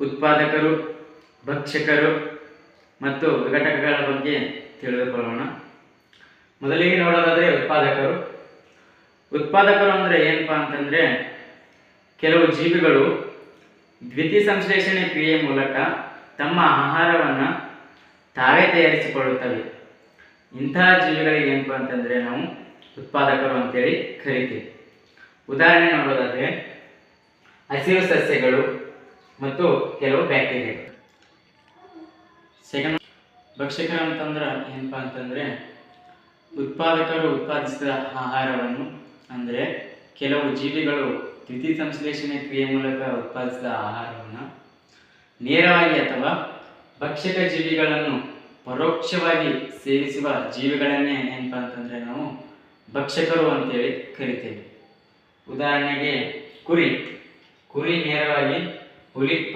ಉತ್ಪಾದಕರು ಭಕ್ಷಕರು ಮತ್ತು ಘಟಕಗಳ ಬಗ್ಗೆ ತಿಳಿದುಕೊಳ್ಳೋಣ ಮೊದಲಿಗೆ ನೋಡೋದಾದರೆ ಉತ್ಪಾದಕರು. ಉತ್ಪಾದಕರು ಅಂದರೆ ಏನಪ್ಪಾ ಅಂತಂದರೆ ಕೆಲವು ಜೀವಿಗಳು ದ್ವಿತೀಯ ಸಂಶ್ಲೇಷಣೆ ಕ್ರಿಯೆ ಮೂಲಕ ತಮ್ಮ ಆಹಾರವನ್ನು ತಾವೇ ತಯಾರಿಸಿಕೊಳ್ಳುತ್ತವೆ. ಇಂತಹ ಜೀವಿಗಳಿಗೆ ಏನಪ್ಪ ಅಂತಂದರೆ ನಾವು ಉತ್ಪಾದಕರು ಅಂತೇಳಿ ಕರಿತೀವಿ. ಉದಾಹರಣೆ ನೋಡೋದಾದರೆ ಹಸಿರು ಸಸ್ಯಗಳು ಮತ್ತು ಕೆಲವು ಬ್ಯಾಕ್ಟೀರಿಯಾಗಳು. ಸೆಕೆಂಡ್ ಭಕ್ಷಕರು ಅಂತಂದ್ರೆ ಏನಪ್ಪ ಅಂತಂದರೆ ಉತ್ಪಾದಕರು ಉತ್ಪಾದಿಸಿದ ಆಹಾರವನ್ನು, ಅಂದರೆ ಕೆಲವು ಜೀವಿಗಳು ದ್ವಿತೀಯ ಸಂಶ್ಲೇಷಣೆ ಕ್ರಿಯೆ ಮೂಲಕ ಉತ್ಪಾದಿಸಿದ ಆಹಾರವನ್ನು ನೇರವಾಗಿ ಅಥವಾ ಭಕ್ಷಕ ಜೀವಿಗಳನ್ನು ಪರೋಕ್ಷವಾಗಿ ಸೇವಿಸುವ ಜೀವಿಗಳನ್ನೇ ಏನಪ್ಪ ಅಂತಂದರೆ ನಾವು ಭಕ್ಷಕರು ಅಂತೇಳಿ ಕರಿತೇವೆ. ಉದಾಹರಣೆಗೆ ಕುರಿ. ಕುರಿ ನೇರವಾಗಿ Well